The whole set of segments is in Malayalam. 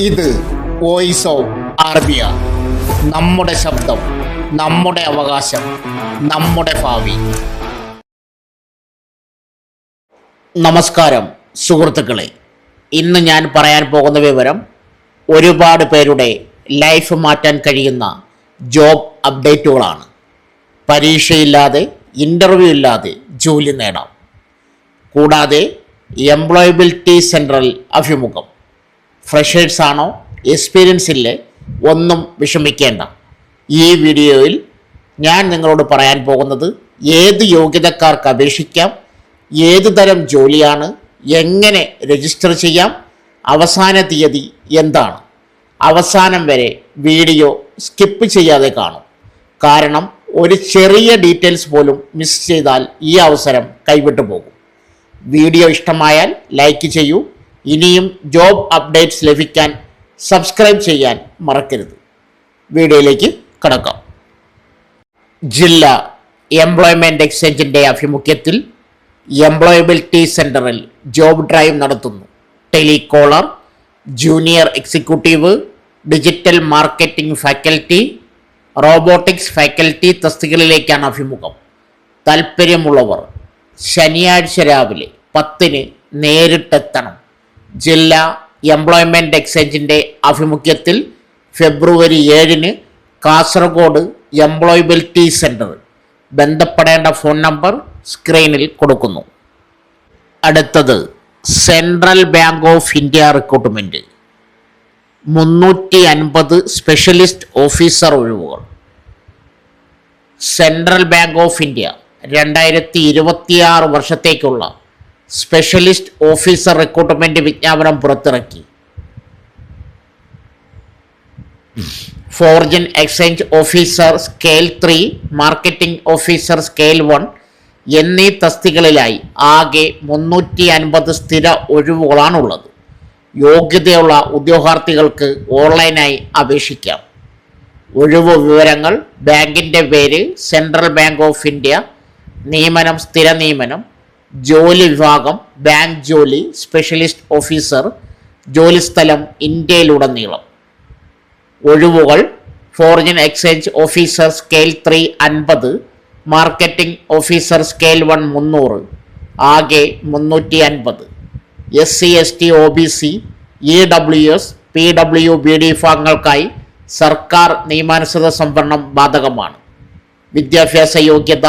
ഇത് വോയിസ് ഓഫ് അറബിയ നമ്മുടെ ശബ്ദം നമ്മുടെ അവകാശം നമ്മുടെ ഭാവി. നമസ്കാരം സുഹൃത്തുക്കളെ. ഇന്ന് ഞാൻ പറയാൻ പോകുന്ന വിവരം ഒരുപാട് പേരുടെ ലൈഫ് മാറ്റാൻ കഴിയുന്ന ജോബ് അപ്ഡേറ്റുകളാണ് പരീക്ഷയില്ലാതെ ഇന്റർവ്യൂ ഇല്ലാതെ ജോലി നേടാം. കൂടാതെ എംപ്ലോയബിലിറ്റി സെൻട്രൽ അഭിമുഖം. ഫ്രഷേഴ്സ് ആണോ? എക്സ്പീരിയൻസ് ഇല്ലേ? ഒന്നും വിഷമിക്കേണ്ട. ഈ വീഡിയോയിൽ ഞാൻ നിങ്ങളോട് പറയാൻ പോകുന്നത് ഏത് യോഗ്യതക്കാർക്ക് അപേക്ഷിക്കാം? ഏത് തരം ജോലിയാണ്? എങ്ങനെ രജിസ്റ്റർ ചെയ്യാം? അവസാന തീയതി എന്താണ്? അവസാനം വരെ വീഡിയോ സ്കിപ്പ് ചെയ്യാതെ കാണും. കാരണം ഒരു ചെറിയ ഡീറ്റെയിൽസ് പോലും മിസ് ചെയ്താൽ ഈ അവസരം കൈവിട്ടു പോകും. വീഡിയോ ഇഷ്ടമായാൽ ലൈക്ക് ചെയ്യൂ. ഇനിയും ജോബ് അപ്ഡേറ്റ്സ് ലഭിക്കാൻ സബ്സ്ക്രൈബ് ചെയ്യാൻ മറക്കരുത്. വീഡിയോയിലേക്ക് കടക്കാം. ജില്ലാ എംപ്ലോയ്മെന്റ് എക്സ്ചേഞ്ചിന്റെ ആഭിമുഖ്യത്തിൽ എംപ്ലോയബിലിറ്റി സെന്ററിൽ ജോബ് ഡ്രൈവ് നടത്തുന്നു. Telecaller junior executive digital marketing faculty robotics faculty തസ്തികളിലേക്കാണ് അഭിമുഖം താൽപ്പര്യമുള്ളവർ ശനിയാഴ്ച രാവിലെ പത്തിന് നേരിട്ടെത്തണം. ജില്ലാ എംപ്ലോയ്മെന്റ് എക്സ്ചേഞ്ചിന്റെ ആഭിമുഖ്യത്തിൽ ഫെബ്രുവരി ഏഴിന് കാസർഗോഡ് എംപ്ലോയബിലിറ്റി സെന്റർ ബന്ധപ്പെടേണ്ട ഫോൺ നമ്പർ സ്ക്രീനിൽ കൊടുക്കുന്നു. അടുത്തത് central bank of India recruitment മുന്നൂറ്റി അൻപത് സ്പെഷ്യലിസ്റ്റ് ഓഫീസർ ഒഴിവുകൾ. സെൻട്രൽ ബാങ്ക് ഓഫ് ഇന്ത്യ രണ്ടായിരത്തി ഇരുപത്തിയാറ് വർഷത്തേക്കുള്ള സ്പെഷ്യലിസ്റ്റ് ഓഫീസർ റിക്രൂട്ട്മെന്റ് വിജ്ഞാപനം പുറത്തിറക്കി. Foreign exchange officer scale three marketing officer scale one എന്നീ തസ്തികളിലായി ആകെ മുന്നൂറ്റി അൻപത് സ്ഥിര ഒഴിവുകളാണുള്ളത്. യോഗ്യതയുള്ള ഉദ്യോഗാർത്ഥികൾക്ക് ഓൺലൈനായി അപേക്ഷിക്കാം. ഒഴിവ് വിവരങ്ങൾ ബാങ്കിന്റെ പേര് സെൻട്രൽ ബാങ്ക് ഓഫ് ഇന്ത്യ നിയമനം സ്ഥിര നിയമനം ജോലി വിഭാഗം ബാങ്ക് ജോലി സ്പെഷ്യലിസ്റ്റ് ഓഫീസർ ജോലിസ്ഥലം ഇന്ത്യയിലുടനീളം. ഒഴിവുകൾ foreign exchange officer scale three അൻപത് മാർക്കറ്റിംഗ് ഓഫീസർ സ്കെയിൽ വൺ മുന്നൂറ് ആകെ മുന്നൂറ്റി അൻപത് S C S T O B C E W S P W B D വിഭാഗങ്ങൾക്കായി സർക്കാർ നിയമാനുസൃത സംവരണം ബാധകമാണ്. വിദ്യാഭ്യാസ യോഗ്യത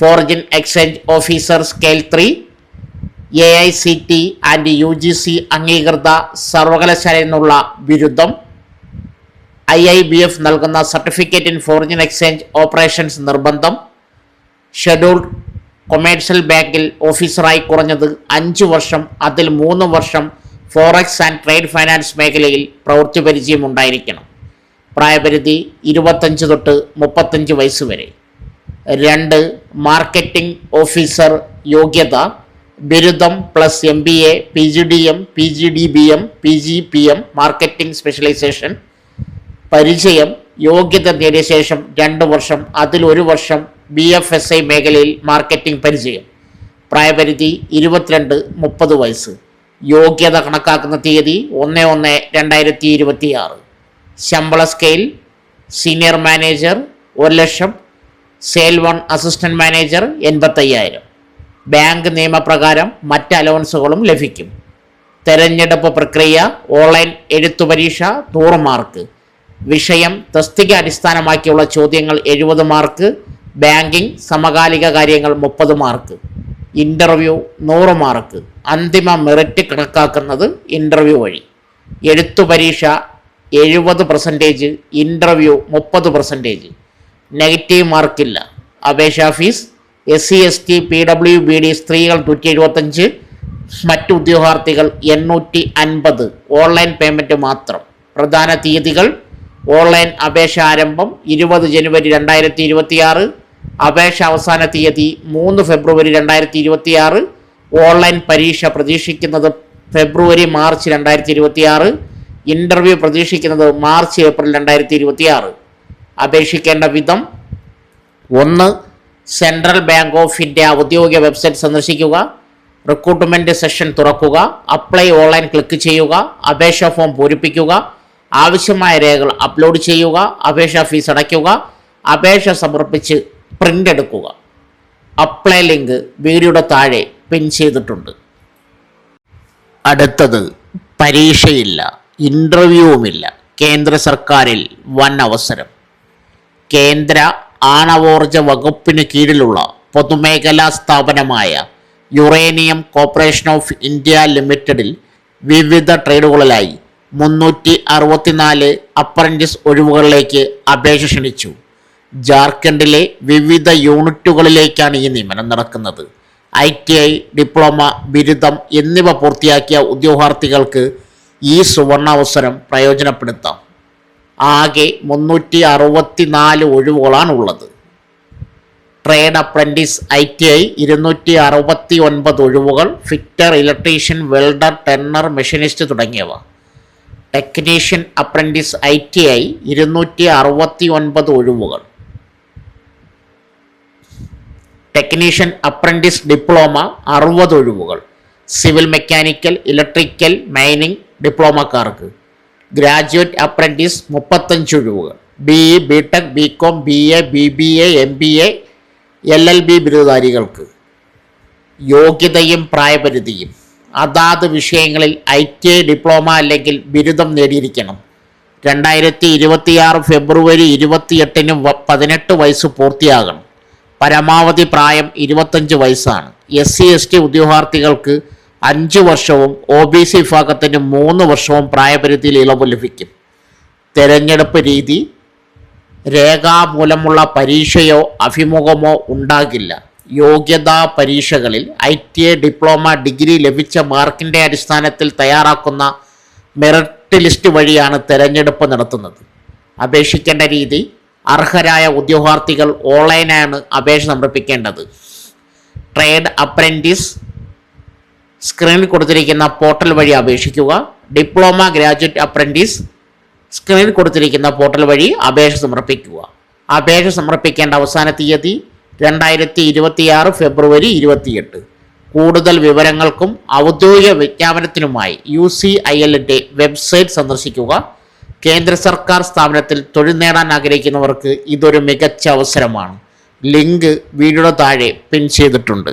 foreign exchange officer scale three A I C T and U G C അംഗീകൃത സർവകലാശാലയിൽ നിന്നുള്ള ബിരുദം. ഐ ഐ ബി എഫ് നൽകുന്ന certificate in foreign exchange operations നിർബന്ധം. ഷെഡ്യൂൾഡ് കൊമേഴ്ഷ്യൽ ബാങ്കിൽ ഓഫീസറായി കുറഞ്ഞത് അഞ്ച് വർഷം അതിൽ മൂന്ന് വർഷം ഫോറക്സ് ആൻഡ് ട്രേഡ് ഫൈനാൻസ് മേഖലയിൽ പ്രവൃത്തി പരിചയം ഉണ്ടായിരിക്കണം പ്രായപരിധി ഇരുപത്തഞ്ച് തൊട്ട് മുപ്പത്തഞ്ച് വയസ്സ് വരെ. രണ്ട് മാർക്കറ്റിംഗ് ഓഫീസർ യോഗ്യത ബിരുദം plus M B A P G D M P G D B M P G P M marketing specialisation. പരിചയം യോഗ്യത നേടിയ ശേഷം രണ്ട് വർഷം അതിൽ ഒരു വർഷം ബി എഫ് എസ് ഐ മേഖലയിൽ മാർക്കറ്റിംഗ് പരിചയം. പ്രായപരിധി ഇരുപത്തിരണ്ട് മുപ്പത് വയസ്സ്. യോഗ്യത കണക്കാക്കുന്ന തീയതി ഒന്ന് ഒന്ന് രണ്ടായിരത്തി ഇരുപത്തിയാറ്. ശമ്പള സ്കെയിൽ സീനിയർ മാനേജർ ഒരു ലക്ഷം സെയിൽ വൺ അസിസ്റ്റന്റ് മാനേജർ എൺപത്തയ്യായിരം. ബാങ്ക് നിയമപ്രകാരം മറ്റ് അലവൻസുകളും ലഭിക്കും. തെരഞ്ഞെടുപ്പ് പ്രക്രിയ ഓൺലൈൻ എഴുത്തു പരീക്ഷ നൂറ് മാർക്ക് വിഷയം തസ്തിക അടിസ്ഥാനമാക്കിയുള്ള ചോദ്യങ്ങൾ എഴുപത് മാർക്ക് ബാങ്കിംഗ് സമകാലിക കാര്യങ്ങൾ മുപ്പത് മാർക്ക് ഇന്റർവ്യൂ നൂറ് മാർക്ക് അന്തിമ മെറിറ്റ് കണക്കാക്കുന്നത് ഇന്റർവ്യൂ വഴി. എഴുത്തു പരീക്ഷ എഴുപത് പെർസെന്റേജ് ഇന്റർവ്യൂ മുപ്പത് പെർസെന്റേജ് നെഗറ്റീവ് മാർക്കില്ല. അപേക്ഷാ fees S C S T P W B D സ്ത്രീകൾ നൂറ്റി എഴുപത്തഞ്ച് മറ്റു ഉദ്യോഗാർത്ഥികൾ എണ്ണൂറ്റി അൻപത് ഓൺലൈൻ പേയ്മെന്റ് മാത്രം. പ്രധാന തീയതികൾ ഓൺലൈൻ അപേക്ഷ ആരംഭം ഇരുപത് ജനുവരി രണ്ടായിരത്തി ഇരുപത്തിയാറ് അപേക്ഷ അവസാന തീയതി മൂന്ന് ഫെബ്രുവരി രണ്ടായിരത്തി ഇരുപത്തിയാറ് ഓൺലൈൻ പരീക്ഷ പ്രതീക്ഷിക്കുന്നത് ഫെബ്രുവരി മാർച്ച് രണ്ടായിരത്തി ഇരുപത്തിയാറ് ഇന്റർവ്യൂ പ്രതീക്ഷിക്കുന്നത് മാർച്ച് ഏപ്രിൽ രണ്ടായിരത്തി ഇരുപത്തിയാറ് അപേക്ഷിക്കേണ്ട വിധം. ഒന്ന് സെൻട്രൽ ബാങ്ക് ഓഫ് ഇന്ത്യ ഔദ്യോഗിക വെബ്സൈറ്റ് സന്ദർശിക്കുക. റിക്രൂട്ട്മെന്റ് സെഷൻ തുറക്കുക. അപ്ലൈ ഓൺലൈൻ ക്ലിക്ക് ചെയ്യുക. അപേക്ഷാ ഫോം പൂരിപ്പിക്കുക. ആവശ്യമായ രേഖകൾ അപ്ലോഡ് ചെയ്യുക. അപേക്ഷാ ഫീസ് അടയ്ക്കുക. അപേക്ഷ സമർപ്പിച്ച് പ്രിന്റ് എടുക്കുക. അപ്ലൈ ലിങ്ക് വീഡിയോയുടെ താഴെ പിൻ ചെയ്തിട്ടുണ്ട്. അടുത്തത് പരീക്ഷയില്ല ഇന്റർവ്യൂവുമില്ല കേന്ദ്ര സർക്കാരിൽ വൻ അവസരം. കേന്ദ്ര ആണവോർജ വകുപ്പിന് കീഴിലുള്ള പൊതുമേഖലാ സ്ഥാപനമായ യുറേനിയം കോർപ്പറേഷൻ ഓഫ് ഇന്ത്യ ലിമിറ്റഡിൽ വിവിധ ട്രേഡുകളിലായി മുന്നൂറ്റി അറുപത്തിനാല് അപ്രന്റിസ് ഒഴിവുകളിലേക്ക് അപേക്ഷ ക്ഷണിച്ചു. ജാർഖണ്ഡിലെ വിവിധ യൂണിറ്റുകളിലേക്കാണ് ഈ നിയമനം നടക്കുന്നത്. ഐ ടി ഐ ഡിപ്ലോമ ബിരുദം എന്നിവ പൂർത്തിയാക്കിയ ഉദ്യോഗാർത്ഥികൾക്ക് ഈ സുവർണാവസരം പ്രയോജനപ്പെടുത്താം. ആകെ മുന്നൂറ്റി അറുപത്തി നാല് ഒഴിവുകളാണ് ഉള്ളത് trade apprentice I T I ഇരുന്നൂറ്റി അറുപത്തി ഒൻപത് ഒഴിവുകൾ fitter electrician welder turner machinist തുടങ്ങിയവ. Technician apprentice I T I ഇരുന്നൂറ്റി അറുപത്തി ഒൻപത് ഒഴിവുകൾ. ടെക്നീഷ്യൻ അപ്രന്റീസ് ഡിപ്ലോമ അറുപത് ഒഴിവുകൾ. സിവിൽ മെക്കാനിക്കൽ ഇലക്ട്രിക്കൽ മൈനിങ് ഡിപ്ലോമക്കാർക്ക്. ഗ്രാജുവേറ്റ് അപ്രന്റീസ് മുപ്പത്തഞ്ച് ഒഴിവുകൾ. B E B tech B com B A B B A M B A L L B ബിരുദധാരികൾക്ക്. യോഗ്യതയും പ്രായപരിധിയും. അതാത് വിഷയങ്ങളിൽ ഐ ടി ഐ ഡിപ്ലോമ അല്ലെങ്കിൽ ബിരുദം നേടിയിരിക്കണം. രണ്ടായിരത്തി ഇരുപത്തിയാറ് ഫെബ്രുവരി ഇരുപത്തിയെട്ടിന് പതിനെട്ട് വയസ്സ് പൂർത്തിയാകണം. പരമാവധി പ്രായം ഇരുപത്തഞ്ച് വയസ്സാണ്. എസ് സി എസ് ടി ഉദ്യോഗാർത്ഥികൾക്ക് അഞ്ച് വർഷവും ഒ ബി സി വിഭാഗത്തിന് മൂന്ന് വർഷവും പ്രായപരിധിയിൽ ഇളവ് ലഭിക്കും. തെരഞ്ഞെടുപ്പ് രീതി രേഖാമൂലമുള്ള പരീക്ഷയോ അഭിമുഖമോ ഉണ്ടാകില്ല. യോഗ്യതാ പരീക്ഷകളിൽ I T A diploma degree ലഭിച്ച മാർക്കിന്റെ അടിസ്ഥാനത്തിൽ തയ്യാറാക്കുന്ന മെറിറ്റ് ലിസ്റ്റ് വഴിയാണ് തെരഞ്ഞെടുപ്പ് നടത്തുന്നത്. അപേക്ഷിക്കേണ്ട രീതി അർഹരായ ഉദ്യോഗാർത്ഥികൾ ഓൺലൈനാണ് അപേക്ഷ സമർപ്പിക്കേണ്ടത്. ട്രേഡ് അപ്രന്റീസ് സ്ക്രീനിൽ കൊടുത്തിരിക്കുന്ന പോർട്ടൽ വഴി അപേക്ഷിക്കുക. ഡിപ്ലോമ ഗ്രാജുവേറ്റ് അപ്രന്റീസ് സ്ക്രീനിൽ കൊടുത്തിരിക്കുന്ന പോർട്ടൽ വഴി അപേക്ഷ സമർപ്പിക്കുക. അപേക്ഷ സമർപ്പിക്കേണ്ട അവസാന തീയതി രണ്ടായിരത്തി ഇരുപത്തിയാറ് ഫെബ്രുവരി ഇരുപത്തിയെട്ട്. കൂടുതൽ വിവരങ്ങൾക്കും ഔദ്യോഗിക വിജ്ഞാപനത്തിനുമായി യു സി ഐ എല്ലിന്റെ വെബ്സൈറ്റ് സന്ദർശിക്കുക. കേന്ദ്ര സർക്കാർ സ്ഥാപനത്തിൽ തൊഴിൽ നേടാൻ ആഗ്രഹിക്കുന്നവർക്ക് ഇതൊരു മികച്ച അവസരമാണ്. ലിങ്ക് വീഡിയോയുടെ താഴെ പിൻ ചെയ്തിട്ടുണ്ട്.